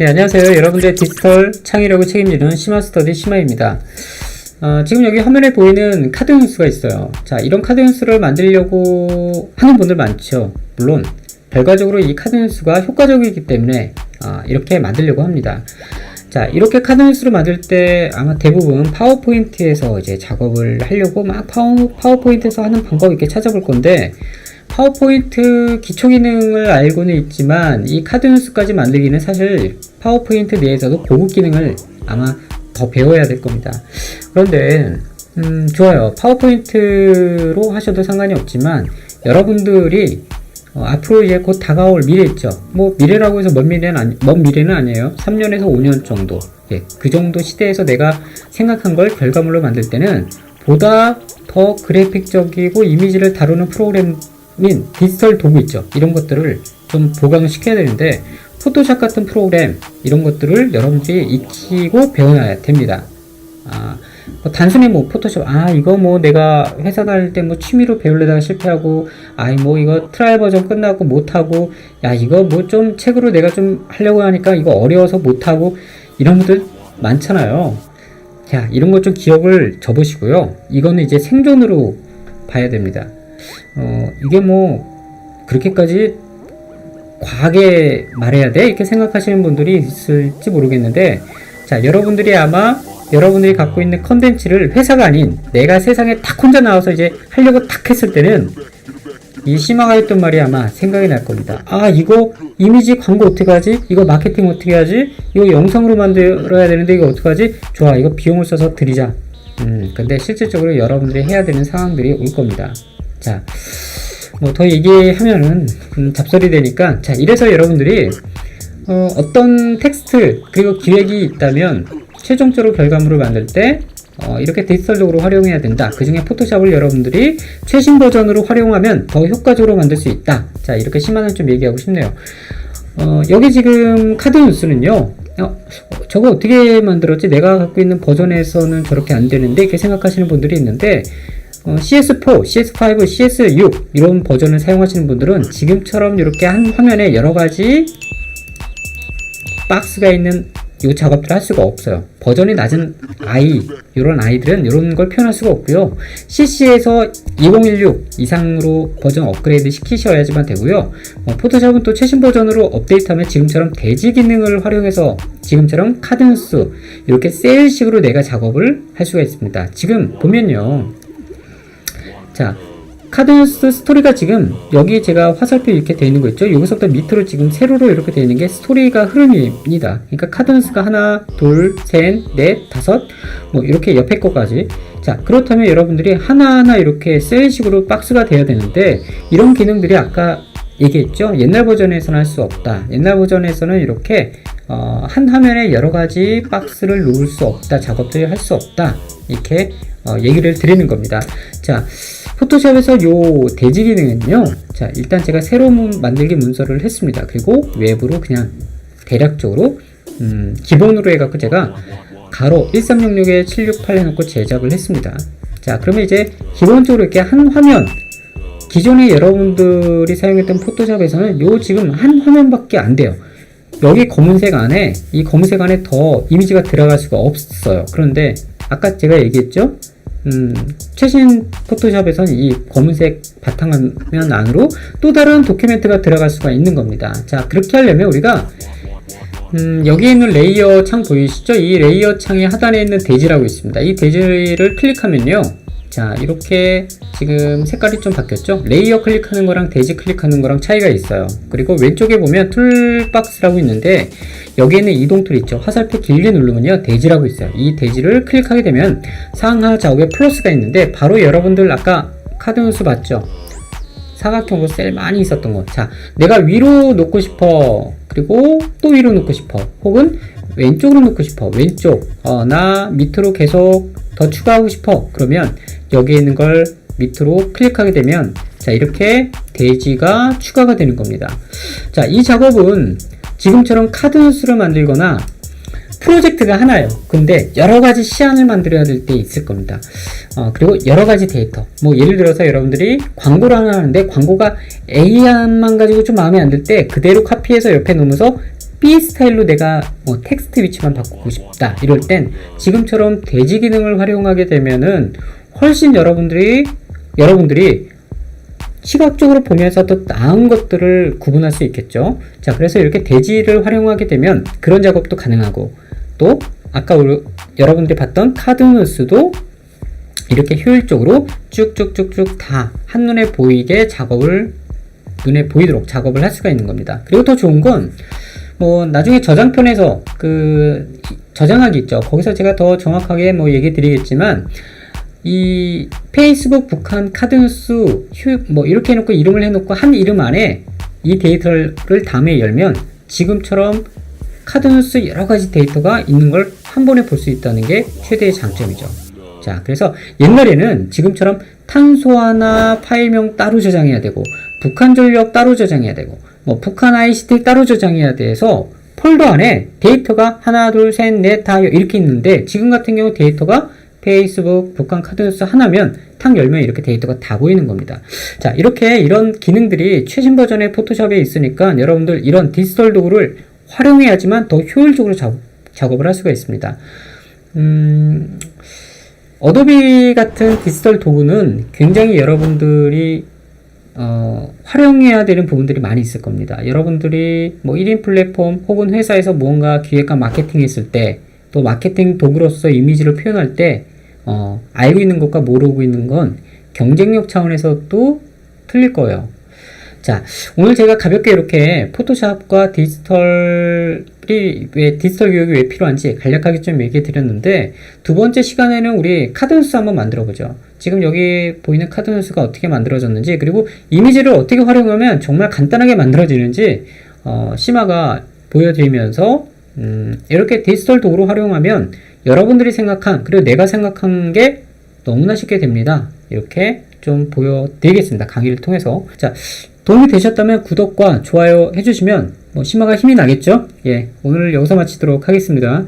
네, 안녕하세요. 여러분들의 디지털 창의력을 책임지는 시마스터디 시마입니다. 어, 지금 여기 화면에 보이는 카드 뉴스가 있어요. 자, 이런 카드 뉴스를 만들려고 하는 분들 많죠. 물론, 결과적으로 이 카드 뉴스가 효과적이기 때문에 아, 이렇게 만들려고 합니다. 자, 이렇게 카드 뉴스를 만들 때 아마 대부분 파워포인트에서 이제 작업을 하려고 막 파워, 파워포인트에서 하는 방법 이렇게 찾아볼 건데, 파워포인트 기초 기능을 알고는 있지만 이 카드 뉴스까지 만들기는 사실 파워포인트 내에서도 고급 기능을 아마 더 배워야 될 겁니다. 그런데 음, 좋아요. 파워포인트로 하셔도 상관이 없지만 여러분들이 어, 앞으로 이제 곧 다가올 미래 있죠. 뭐 미래라고 해서 먼 미래는 아니, 먼 미래는 아니에요. 3년에서 5년 정도. 예, 그 정도 시대에서 내가 생각한 걸 결과물로 만들 때는 보다 더 그래픽적이고 이미지를 다루는 프로그램인 디지털 도구 있죠. 이런 것들을 좀 보강을 시켜야 되는데 포토샵 같은 프로그램 이런 것들을 여러분들이 익히고 배워야 됩니다. 아, 뭐 단순히 뭐 포토샵 아 이거 뭐 내가 회사 다닐 때 뭐 취미로 배우려다가 실패하고 아이 뭐 이거 트라이 버전 끝나고 못하고 야 이거 뭐 좀 책으로 내가 좀 하려고 하니까 이거 어려워서 못하고 이런 분들 많잖아요. 자 이런 것 좀 기억을 접으시고요. 이거는 이제 생존으로 봐야 됩니다. 어 이게 뭐 그렇게까지 과하게 말해야 돼? 이렇게 생각하시는 분들이 있을지 모르겠는데, 자, 여러분들이 아마 여러분들이 갖고 있는 컨텐츠를 회사가 아닌 내가 세상에 딱 혼자 나와서 이제 하려고 딱 했을 때는 이 심화가 했던 말이 아마 생각이 날 겁니다. 아, 이거 이미지 광고 어떻게 하지? 이거 마케팅 어떻게 하지? 이거 영상으로 만들어야 되는데 이거 어떻게 하지? 좋아, 이거 비용을 써서 드리자. 음, 근데 실질적으로 여러분들이 해야 되는 상황들이 올 겁니다. 자, 뭐 더 얘기하면은 음, 잡설이 되니까 자 이래서 여러분들이 어, 어떤 텍스트 그리고 기획이 있다면 최종적으로 결과물을 만들 때 어, 이렇게 디지털적으로 활용해야 된다. 그 중에 포토샵을 여러분들이 최신 버전으로 활용하면 더 효과적으로 만들 수 있다. 자 이렇게 심한을 좀 얘기하고 싶네요. 어, 여기 지금 카드 뉴스는요. 어, 저거 어떻게 만들었지? 내가 갖고 있는 버전에서는 저렇게 안 되는데 이렇게 생각하시는 분들이 있는데 어, CS4, CS5, CS6 이런 버전을 사용하시는 분들은 지금처럼 이렇게 한 화면에 여러 가지 박스가 있는 이 작업들을 할 수가 없어요. 버전이 낮은 아이, 이런 아이들은 이런 걸 표현할 수가 없고요. CC에서 2016 이상으로 버전 업그레이드 시키셔야지만 되고요. 어, 포토샵은 또 최신 버전으로 업데이트하면 지금처럼 대지 기능을 활용해서 지금처럼 카든스 이렇게 셀식으로 내가 작업을 할 수가 있습니다. 지금 보면요. 자, 카드뉴스 스토리가 지금 여기 제가 화살표 이렇게 되어 있는 거 있죠? 여기서부터 밑으로 지금 세로로 이렇게 되어 있는 게 스토리가 흐름입니다. 그러니까 카드뉴스가 하나, 둘, 셋, 넷, 다섯, 뭐 이렇게 옆에 거까지. 자, 그렇다면 여러분들이 하나하나 이렇게 셀식으로 박스가 돼야 되는데 이런 기능들이 아까 얘기했죠? 옛날 버전에서는 할 수 없다. 옛날 버전에서는 이렇게 어, 한 화면에 여러 가지 박스를 놓을 수 없다. 작업들을 할 수 없다. 이렇게 어, 얘기를 드리는 겁니다. 자, 포토샵에서 요 대지 기능은요. 자, 일단 제가 새로 문, 만들기 문서를 했습니다. 그리고 외부로 그냥 대략적으로 음, 기본으로 해갖고 제가 가로 1366에 768 해놓고 제작을 했습니다. 자, 그러면 이제 기본적으로 이렇게 한 화면 기존에 여러분들이 사용했던 포토샵에서는 요 지금 한 화면밖에 안 돼요. 여기 검은색 안에 이 검은색 안에 더 이미지가 들어갈 수가 없어요. 그런데 아까 제가 얘기했죠? 음, 최신 포토샵에서는 이 검은색 바탕화면 안으로 또 다른 도큐멘트가 들어갈 수가 있는 겁니다. 자, 그렇게 하려면 우리가 음, 여기 있는 레이어 창 보이시죠? 이 레이어 창의 하단에 있는 대지라고 있습니다. 이 대지를 클릭하면요. 자, 이렇게 지금 색깔이 좀 바뀌었죠? 레이어 클릭하는 거랑 대지 클릭하는 거랑 차이가 있어요. 그리고 왼쪽에 보면 툴박스라고 있는데 여기에는 이동 툴 있죠? 화살표 길게 누르면요. 대지라고 있어요. 이 대지를 클릭하게 되면 상하 좌우에 플러스가 있는데 바로 여러분들 아까 카드 뉴스 봤죠? 사각형으로 셀 많이 있었던 거. 자, 내가 위로 놓고 싶어. 그리고 또 위로 놓고 싶어. 혹은 왼쪽으로 놓고 싶어. 왼쪽. 어, 나 밑으로 계속 더 추가하고 싶어. 그러면 여기 있는 걸 밑으로 클릭하게 되면 자, 이렇게 대지가 추가가 되는 겁니다. 자, 이 작업은 지금처럼 카드 뉴스를 만들거나 프로젝트가 하나예요. 근데 여러 가지 시안을 만들어야 될 때 있을 겁니다. 어, 그리고 여러 가지 데이터. 뭐 예를 들어서 여러분들이 광고를 하나 하는데 광고가 A안만 가지고 좀 마음에 안 들 때 그대로 카피해서 옆에 놓으면서 B 스타일로 내가 뭐 텍스트 위치만 바꾸고 싶다 이럴 땐 지금처럼 대지 기능을 활용하게 되면은 훨씬 여러분들이 여러분들이 시각적으로 보면서 더 나은 것들을 구분할 수 있겠죠. 자, 그래서 이렇게 대지를 활용하게 되면 그런 작업도 가능하고 또 아까 우리- 여러분들이 봤던 카드누스도 이렇게 효율적으로 쭉쭉쭉쭉 다 한눈에 보이게 작업을 눈에 보이도록 작업을 할 수가 있는 겁니다. 그리고 더 좋은 건 뭐 나중에 저장편에서 그 저장하기 있죠. 거기서 제가 더 정확하게 뭐 얘기 드리겠지만 이 페이스북 북한 카드뉴스 휴, 뭐 이렇게 해놓고 이름을 해놓고 한 이름 안에 이 데이터를 다음에 열면 지금처럼 카드뉴스 여러 가지 데이터가 있는 걸 한 번에 볼 수 있다는 게 최대의 장점이죠. 자, 그래서 옛날에는 지금처럼 탄소 하나 파일명 따로 저장해야 되고, 북한 전력 따로 저장해야 되고, 뭐 북한 ICT 따로 저장해야 돼서 폴더 안에 데이터가 하나, 둘, 셋, 넷, 다 이렇게 있는데 지금 같은 경우 데이터가 페이스북, 북한 카드뉴스 하나면 탁 열면 이렇게 데이터가 다 보이는 겁니다. 자, 이렇게 이런 기능들이 최신 버전의 포토샵에 있으니까 여러분들 이런 디지털 도구를 활용해야지만 더 효율적으로 작업, 작업을 할 수가 있습니다. 음, 어도비 같은 디지털 도구는 굉장히 여러분들이 어, 활용해야 되는 부분들이 많이 있을 겁니다. 여러분들이 뭐 1인 플랫폼 혹은 회사에서 무언가 기획과 마케팅 했을 때 또 마케팅 도구로서 이미지를 표현할 때 어, 알고 있는 것과 모르고 있는 건 경쟁력 차원에서도 틀릴 거예요. 자, 오늘 제가 가볍게 이렇게 포토샵과 디지털 이 왜 디지털 교육이 왜 필요한지 간략하게 좀 얘기해 드렸는데 두 번째 시간에는 우리 카드뉴스 한번 만들어 보죠. 지금 여기 보이는 카드뉴스가 어떻게 만들어졌는지 그리고 이미지를 어떻게 활용하면 정말 간단하게 만들어지는지 어, 심화가 보여드리면서 음, 이렇게 디지털 도구로 활용하면 여러분들이 생각한 그리고 내가 생각한 게 너무나 쉽게 됩니다. 이렇게 좀 보여드리겠습니다. 강의를 통해서. 자, 도움이 되셨다면 구독과 좋아요 해주시면 뭐 심화가 힘이 나겠죠? 예, 오늘 여기서 마치도록 하겠습니다.